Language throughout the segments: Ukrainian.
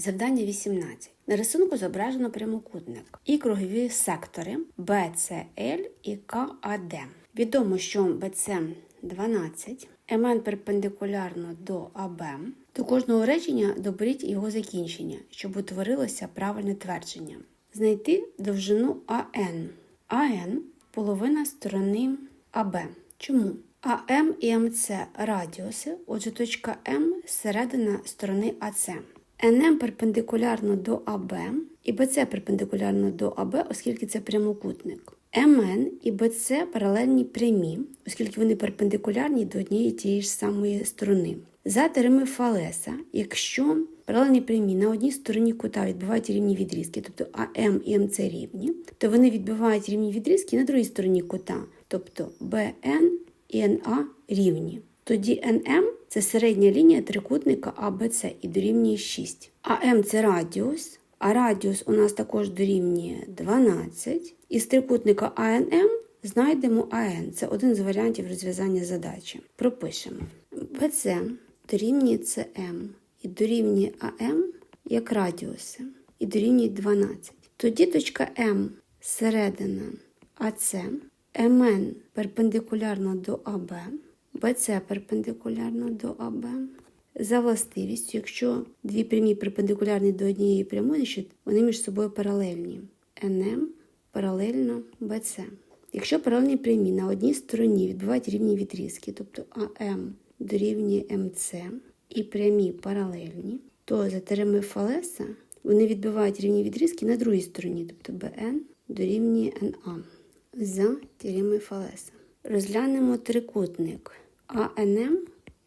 Завдання 18. На рисунку зображено прямокутник і кругові сектори BCL і KAD. Відомо, що BC 12, МН перпендикулярно до АБ. До кожного речення доберіть його закінчення, щоб утворилося правильне твердження. Знайти довжину АН. АН половина сторони АБ. Чому? АМ і МЦ радіуси, отже, точка М середина сторони АЦ. НМ перпендикулярно до АБ і БЦ перпендикулярно до АБ, оскільки це прямокутник. МН і БЦ паралельні прямі, оскільки вони перпендикулярні до однієї тієї ж самої сторони. За теореми Фалеса, якщо паралельні прямі на одній стороні кута відбивають рівні відрізки, тобто АМ і МЦ рівні, то вони відбивають рівні відрізки на другій стороні кута, тобто БН і НА рівні. Тоді НМ це середня лінія трикутника АБЦ і дорівнює 6. АМ це радіус, а радіус у нас також дорівнює 12. Із трикутника АНМ знайдемо АН. Це один з варіантів розв'язання задачі. Пропишемо. БЦ дорівнює СМ і дорівнює АМ як радіуси і дорівнює 12. Тоді точка М середина АЦ, МН перпендикулярно до АБ, БЦ перпендикулярно до АБ. За властивістю, якщо дві прямі перпендикулярні до однієї прямої, значить вони між собою паралельні. НМ паралельно БЦ. Якщо паралельні прямі на одній стороні відбувають рівні відрізки, тобто АМ дорівнює МЦ і прямі паралельні, то за теореми Фалеса вони відбивають рівні відрізки на другій стороні, тобто БН дорівнює НА за теоремою Фалеса. Розглянемо трикутник АНМ.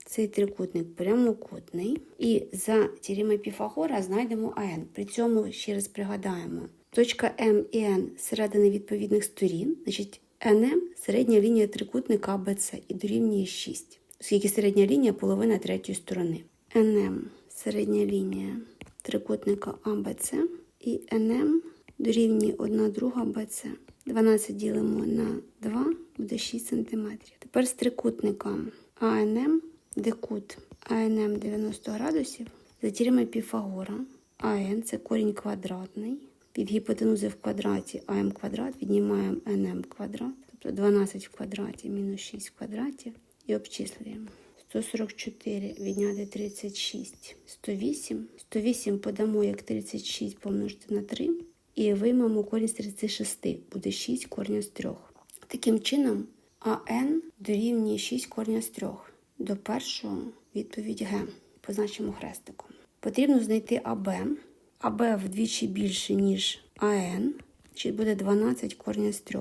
Цей трикутник прямокутний. І за теоремою Піфагора знайдемо АН. При цьому ще раз пригадаємо, точка М і Н середини відповідних сторін, значить НМ середня лінія трикутника АБЦ і дорівнює 6, оскільки середня лінія половина третьої сторони. НМ середня лінія трикутника АБЦ і НМ дорівнює 1 друга БЦ. 12 ділимо на 2, буде 6 см. Тепер з трикутником АНМ, де кут АНМ 90 градусів, за теоремою Піфагора. АН це корінь квадратний. Від гіпотенузи в квадраті АМ квадрат віднімаємо НМ квадрат, тобто 12 в квадраті мінус 6 в квадраті і обчислюємо. 144 відняти 36, 108. 108 подамо як 36 помножити на 3. І виймемо корінь з 36, буде 6 корня з 3. Таким чином, АН дорівнює 6 корня з 3. До першого відповідь Г. Позначимо хрестиком. Потрібно знайти АБ. АБ вдвічі більше, ніж АН, значить буде 12 корня з 3.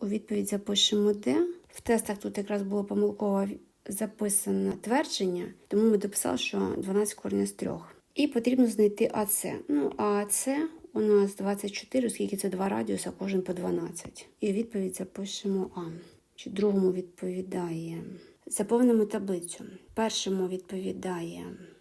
У відповідь запишемо Д. В тестах тут якраз було помилково записане твердження, тому ми дописали, що 12 корня з 3. І потрібно знайти АЦ. Ну, АЦ у нас 24, оскільки це два радіуса, кожен по 12. І відповідь запишемо А. Чи другому відповідає. Заповнимо таблицю. Першому відповідає